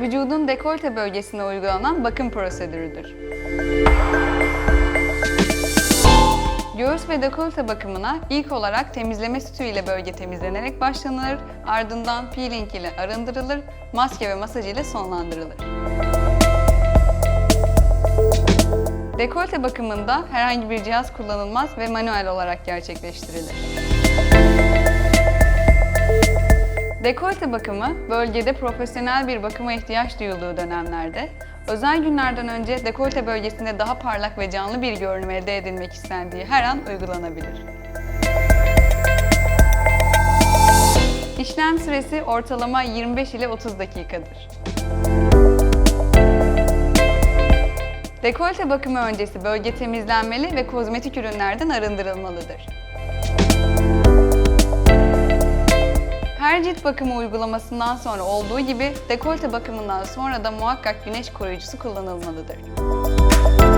Vücudun dekolte bölgesine uygulanan bakım prosedürüdür. Göğüs ve dekolte bakımına ilk olarak temizleme sütü ile bölge temizlenerek başlanılır, ardından peeling ile arındırılır, maske ve masaj ile sonlandırılır. Dekolte bakımında herhangi bir cihaz kullanılmaz ve manuel olarak gerçekleştirilir. Dekolte bakımı, bölgede profesyonel bir bakıma ihtiyaç duyulduğu dönemlerde, özel günlerden önce dekolte bölgesinde daha parlak ve canlı bir görünüm elde edilmek istendiği her an uygulanabilir. İşlem süresi ortalama 25 ile 30 dakikadır. Dekolte bakımı öncesi bölge temizlenmeli ve kozmetik ürünlerden arındırılmalıdır. Her cilt bakımı uygulamasından sonra olduğu gibi dekolte bakımından sonra da muhakkak güneş koruyucusu kullanılmalıdır. Müzik